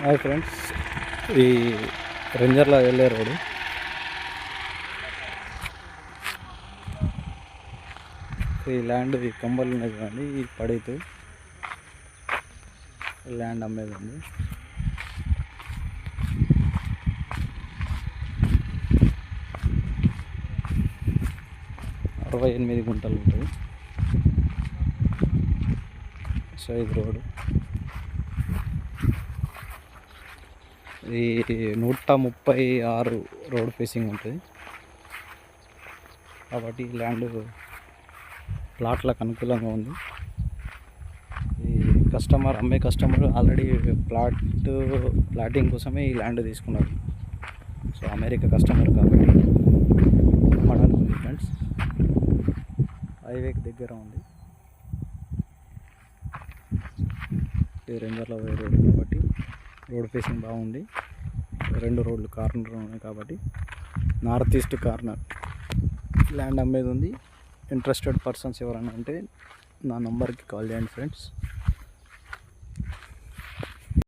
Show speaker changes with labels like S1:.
S1: Hi friends. ఈ రెంజర్లో వెళ్ళే road. ఈ ల్యాండ్ ఈ కంబలు ఉన్నాయి చూడండి ఈ పడితే. ల్యాండ్ అమ్మేది ఉంది. అరవై ఎనిమిది గుంటలు ఉంటుంది సో ఇది రోడ్డు. ఇది నూట ముప్పై ఆరు రోడ్ ఫేసింగ్ ఉంటుంది. కాబట్టి ల్యాండ్ ప్లాట్లకు అనుకూలంగా ఉంది. ఈ కస్టమర్ అమ్మే కస్టమర్ ఆల్రెడీ ప్లాట్ ప్లాటింగ్ కోసమే ఈ ల్యాండ్ తీసుకున్నారు. సో అమెరికా కస్టమర్ కాబట్టి అమ్మడానికి ఫ్రెండ్స్. హైవేకి దగ్గర ఉంది. ఈ వేరే కాబట్టి రోడ్ ఫేసింగ్ బాగుంది. రెండు రోడ్లు కార్నర్ ఉన్నాయి కాబట్టి. North east corner. ల్యాండ్ అమ్మేది ఉంది. ఇంట్రెస్టెడ్ పర్సన్స్ ఎవరైనా ఉంటే నా నంబర్కి కాల్ చేయండి ఫ్రెండ్స్.